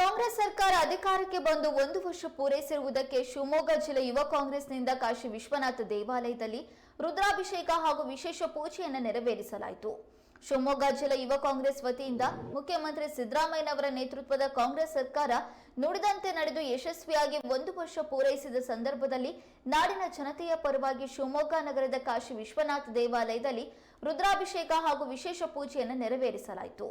ಕಾಂಗ್ರೆಸ್ ಸರ್ಕಾರ ಅಧಿಕಾರಕ್ಕೆ ಬಂದು ಒಂದು ವರ್ಷ ಪೂರೈಸಿರುವುದಕ್ಕೆ ಶಿವಮೊಗ್ಗ ಜಿಲ್ಲೆ ಯುವ ಕಾಂಗ್ರೆಸ್ನಿಂದ ಕಾಶಿ ವಿಶ್ವನಾಥ ದೇವಾಲಯದಲ್ಲಿ ರುದ್ರಾಭಿಷೇಕ ಹಾಗೂ ವಿಶೇಷ ಪೂಜೆಯನ್ನು ನೆರವೇರಿಸಲಾಯಿತು. ಶಿವಮೊಗ್ಗ ಜಿಲ್ಲಾ ಯುವ ಕಾಂಗ್ರೆಸ್ ವತಿಯಿಂದ ಮುಖ್ಯಮಂತ್ರಿ ಸಿದ್ದರಾಮಯ್ಯನವರ ನೇತೃತ್ವದ ಕಾಂಗ್ರೆಸ್ ಸರ್ಕಾರ ನುಡಿದಂತೆ ನಡೆದು ಯಶಸ್ವಿಯಾಗಿ ಒಂದು ವರ್ಷ ಪೂರೈಸಿದ ಸಂದರ್ಭದಲ್ಲಿ ನಾಡಿನ ಜನತೆಯ ಪರವಾಗಿ ಶಿವಮೊಗ್ಗ ನಗರದ ಕಾಶಿ ವಿಶ್ವನಾಥ ದೇವಾಲಯದಲ್ಲಿ ರುದ್ರಾಭಿಷೇಕ ಹಾಗೂ ವಿಶೇಷ ಪೂಜೆಯನ್ನು ನೆರವೇರಿಸಲಾಯಿತು.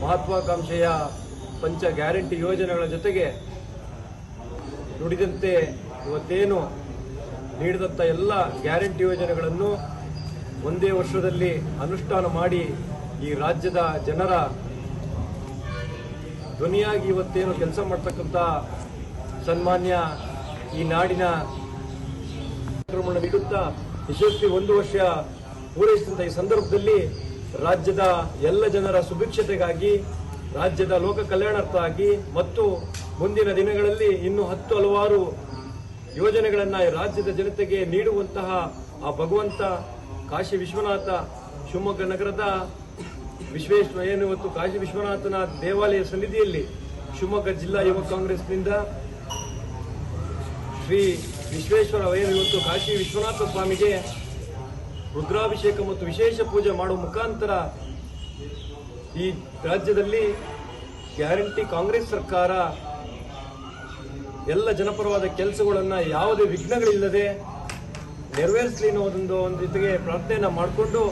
ಮಹತ್ವಾಕಾಂಕ್ಷೆಯ ಪಂಚ ಗ್ಯಾರಂಟಿ ಯೋಜನೆಗಳ ಜೊತೆಗೆ ನುಡಿದಂತೆ ಇವತ್ತೇನು ನೀಡಿದಂಥ ಎಲ್ಲ ಗ್ಯಾರಂಟಿ ಯೋಜನೆಗಳನ್ನು ಒಂದೇ ವರ್ಷದಲ್ಲಿ ಅನುಷ್ಠಾನ ಮಾಡಿ ಈ ರಾಜ್ಯದ ಜನರ ಧ್ವನಿಯಾಗಿ ಇವತ್ತೇನು ಕೆಲಸ ಮಾಡ್ತಕ್ಕಂಥ ಸನ್ಮಾನ್ಯ ಈ ನಾಡಿನ ನೀಡುತ್ತಾ ಯಶಸ್ವಿ ಒಂದು ವರ್ಷ ಪೂರೈಸಿದಂಥ ಈ ಸಂದರ್ಭದಲ್ಲಿ ರಾಜ್ಯದ ಎಲ್ಲ ಜನರ ಸುಭಿಕ್ಷತೆಗಾಗಿ, ರಾಜ್ಯದ ಲೋಕ ಕಲ್ಯಾಣಾರ್ಥವಾಗಿ ಮತ್ತು ಮುಂದಿನ ದಿನಗಳಲ್ಲಿ ಇನ್ನು ಹತ್ತು ಹಲವಾರು ಯೋಜನೆಗಳನ್ನು ರಾಜ್ಯದ ಜನತೆಗೆ ನೀಡುವಂತಹ ಆ ಭಗವಂತ ಕಾಶಿ ವಿಶ್ವನಾಥ ಶಿವಮೊಗ್ಗ ನಗರದ ವಿಶ್ವೇಶ್ವರ ಏನು ಇವತ್ತು ಕಾಶಿ ವಿಶ್ವನಾಥನ ದೇವಾಲಯ ಸನ್ನಿಧಿಯಲ್ಲಿ ಶಿವಮೊಗ್ಗ ಜಿಲ್ಲಾ ಯುವ ಕಾಂಗ್ರೆಸ್ನಿಂದ ಶ್ರೀ ವಿಶ್ವೇಶ್ವರ ಏನು ಇವತ್ತು ಕಾಶಿ ವಿಶ್ವನಾಥ ಸ್ವಾಮಿಗೆ ರುದ್ರಾಭಿಷೇಕ ಮತ್ತು ವಿಶೇಷ ಪೂಜೆ ಮಾಡುವ ಮುಖಾಂತರ ಈ ರಾಜ್ಯದಲ್ಲಿ ಗ್ಯಾರಂಟಿ ಕಾಂಗ್ರೆಸ್ ಸರ್ಕಾರ ಎಲ್ಲ ಜನಪರವಾದ ಕೆಲಸಗಳನ್ನು ಯಾವುದೇ ವಿಘ್ನಗಳಿಲ್ಲದೆ ನೆರವೇರಿಸಲಿ ಅನ್ನೋದೊಂದು ಒಂದು ಜೊತೆಗೆ ಪ್ರಾರ್ಥನೆಯನ್ನ ಮಾಡಿಕೊಂಡು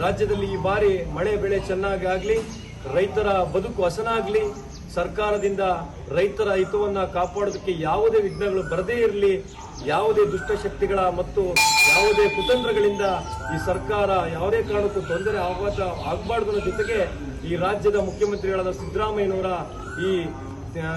ರಾಜ್ಯದಲ್ಲಿ ಈ ಬಾರಿ ಮಳೆ, ಬೆಳೆ ಚೆನ್ನಾಗಿ ಆಗಲಿ ರೈತರ ಬದುಕು ಹಸನಾಗಲಿ ಸರ್ಕಾರದಿಂದ ರೈತರ ಹಿತವನ್ನ ಕಾಪಾಡೋದಕ್ಕೆ ಯಾವುದೇ ವಿಘ್ನಗಳು ಬರದೇ ಇರಲಿ, ಯಾವುದೇ ದುಷ್ಟಶಕ್ತಿಗಳ ಮತ್ತು ಯಾವುದೇ ಕುತಂತ್ರಗಳಿಂದ ಈ ಸರ್ಕಾರ ಯಾವುದೇ ಕಾರಣಕ್ಕೂ ತೊಂದರೆ ಆಘಾತ ಆಗಬಾರ್ದು ಅನ್ನೋ ಜೊತೆಗೆ ಈ ರಾಜ್ಯದ ಮುಖ್ಯಮಂತ್ರಿಗಳಾದ ಸಿದ್ದರಾಮಯ್ಯನವರ ಈ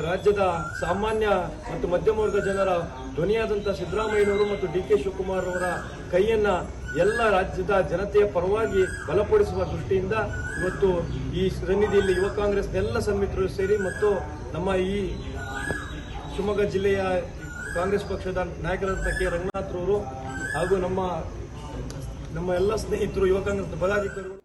ರಾಜ್ಯದ ಸಾಮಾನ್ಯ ಮತ್ತು ಮಧ್ಯಮ ವರ್ಗ ಜನರ ಧ್ವನಿಯಾದಂಥ ಸಿದ್ದರಾಮಯ್ಯನವರು ಮತ್ತು ಡಿ ಕೆ ಶಿವಕುಮಾರ್ ಅವರ ಕೈಯನ್ನ ಎಲ್ಲ ರಾಜ್ಯದ ಜನತೆಯ ಪರವಾಗಿ ಬಲಪಡಿಸುವ ದೃಷ್ಟಿಯಿಂದ ಇವತ್ತು ಈ ಸನ್ನಿಧಿಯಲ್ಲಿ ಯುವ ಕಾಂಗ್ರೆಸ್ ಎಲ್ಲ ಸಮಿತರು ಸೇರಿ ಮತ್ತು ನಮ್ಮ ಈ ಶಿವಮೊಗ್ಗ ಜಿಲ್ಲೆಯ ಕಾಂಗ್ರೆಸ್ ಪಕ್ಷದ ನಾಯಕರಾದಂಥ ಕೆ. ರಂಗನಾಥ್ರವರು ಹಾಗೂ ನಮ್ಮ ನಮ್ಮ ಎಲ್ಲ ಸ್ನೇಹಿತರು, ಯುವ ಕಾಂಗ್ರೆಸ್ ಪದಾಧಿಕಾರಿಗಳು